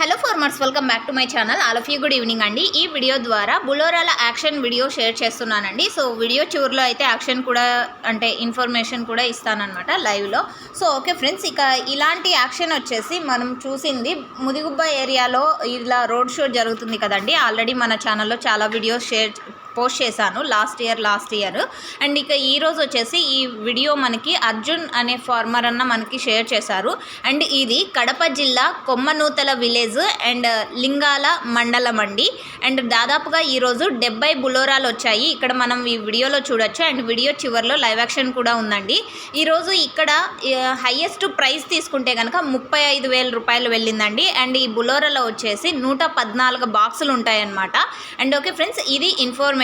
Hello farmers welcome back to my channel all of you good evening అండి. ఈ video ద్వారా బులోరాల action video share చేస్తున్నానండి. So video చివరిలో అయితే యాక్షన్ కూడా అంటే ఇన్ఫర్మేషన్ కూడా ఇస్తానన్నమాట లైవ్లో సో ఓకే ఫ్రెండ్స్ ఇక ఇలాంటి యాక్షన్ వచ్చేసి మనం చూసింది ముదిగుబ్బ ఏరియాలో ఇలా రోడ్ షో జరుగుతుంది కదండి. ఆల్రెడీ మన ఛానల్లో చాలా వీడియోస్ షేర్ పోస్ట్ చేశాను last year last year and ఇక ఈరోజు వచ్చేసి ఈ వీడియో మనకి అర్జున్ అనే ఫార్మర్ అన్న మనకి షేర్ చేశారు. అండ్ ఇది కడప జిల్లా కొమ్మనూతల విలేజ్ అండ్ లింగాల మండలం అండి. అండ్ దాదాపుగా ఈరోజు డెబ్బై బులోరాలు వచ్చాయి. ఇక్కడ మనం ఈ వీడియోలో చూడొచ్చు. అండ్ వీడియో చివరిలో లైవ్ యాక్షన్ కూడా ఉందండి. ఈరోజు ఇక్కడ హయ్యెస్ట్ ప్రైస్ తీసుకుంటే కనుక ముప్పై ఐదు వేల రూపాయలు వెళ్ళిందండి. అండ్ ఈ బులోరాలో వచ్చేసి నూట పద్నాలుగు బాక్సులు ఉంటాయన్నమాట. అండ్ ఓకే ఫ్రెండ్స్ ఇది ఇన్ఫర్మేషన్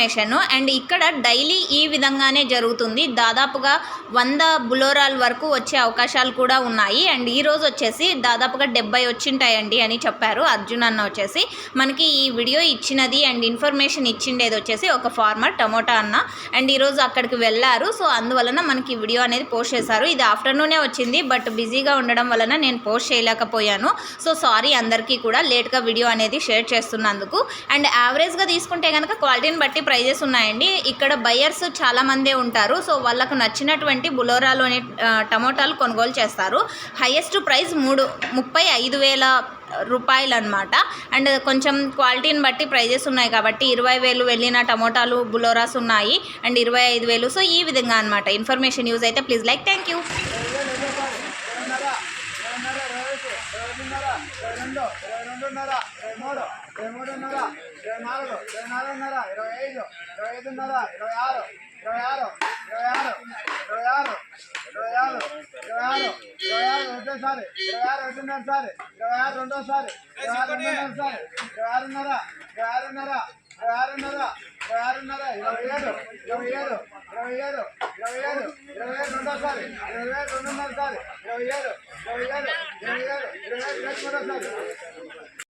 అండ్ ఇక్కడ డైలీ ఈ విధంగానే జరుగుతుంది. దాదాపుగా వంద బులోరాల వరకు వచ్చే అవకాశాలు కూడా ఉన్నాయి. అండ్ ఈ రోజు వచ్చేసి దాదాపుగా డెబ్బై వచ్చింటాయండి అని చెప్పారు అర్జున్ అన్న వచ్చేసి. మనకి ఈ వీడియో ఇచ్చినది అండ్ ఇన్ఫర్మేషన్ ఇచ్చిండేది వచ్చేసి ఒక ఫార్మర్ టమోటా అన్న. అండ్ ఈరోజు అక్కడికి వెళ్ళారు. సో అందువలన మనకి ఈ వీడియో అనేది పోస్ట్ చేశారు. ఇది ఆఫ్టర్నూనే వచ్చింది. బట్ బిజీగా ఉండడం వలన నేను పోస్ట్ చేయలేకపోయాను. సో సారీ అందరికీ కూడా లేట్గా వీడియో అనేది షేర్ చేస్తున్నందుకు. అండ్ యావరేజ్గా తీసుకుంటే కనుక క్వాలిటీని బట్టి ప్రైజెస్ ఉన్నాయండి. ఇక్కడ బయర్స్ చాలా మందే ఉంటారు. సో వాళ్ళకు నచ్చినటువంటి బులోరాలోని టమోటాలు కొనుగోలు చేస్తారు. హయ్యెస్ట్ ప్రైస్ మూడు ముప్పై ఐదు వేల రూపాయలు అనమాట అండ్ కొంచెం క్వాలిటీని బట్టి ప్రైజెస్ ఉన్నాయి కాబట్టి ఇరవై వేలు వెళ్ళిన టమోటాలు బులోరాస్ ఉన్నాయి. అండ్ ఇరవై ఐదు వేలు. సో ఈ విధంగా అనమాట ఇన్ఫర్మేషన్ యూజ్ అయితే ప్లీజ్ లైక్ థ్యాంక్ యూ. రెండు ఇరవై రెండున్నర ఇరవై మూడు. ఇరవై మూడున్నర ఇరవై నాలుగు ఇరవై నాలుగున్నర ఇరవై ఐదు ఇరవై ఐదున్నర ఇరవై ఆరు ఇరవై ఆరు ఇరవై ఆరు ఇరవై ఆరు ఇరవై ఆరు ఇరవై ఆరు ఇరవై ఆరు ఒకటోసారి ఇరవై ఆరు ఒకటిన్నరసారి ఇరవై ఆరు రెండోసారి ఇరవై ఆరు రెండున్నరసారి ఇరవై ఆరున్నర ఇరవై ఆరున్నర ఇరవై ఆరున్నర ఇరవై ఆరున్నర ఇరవై ఏడు ఇరవై ఏడు ఇరవై ఏడు ఇరవై ఏడు ఇరవై ఏడు రెండోసారి ఇరవై ఏడు రెండున్నరసారి ఇరవై ఏడు ఇరవై ఏడు ఇరవై ఏడు ఇరవై ఏడు ఇరవై ఏడు మూడోసారి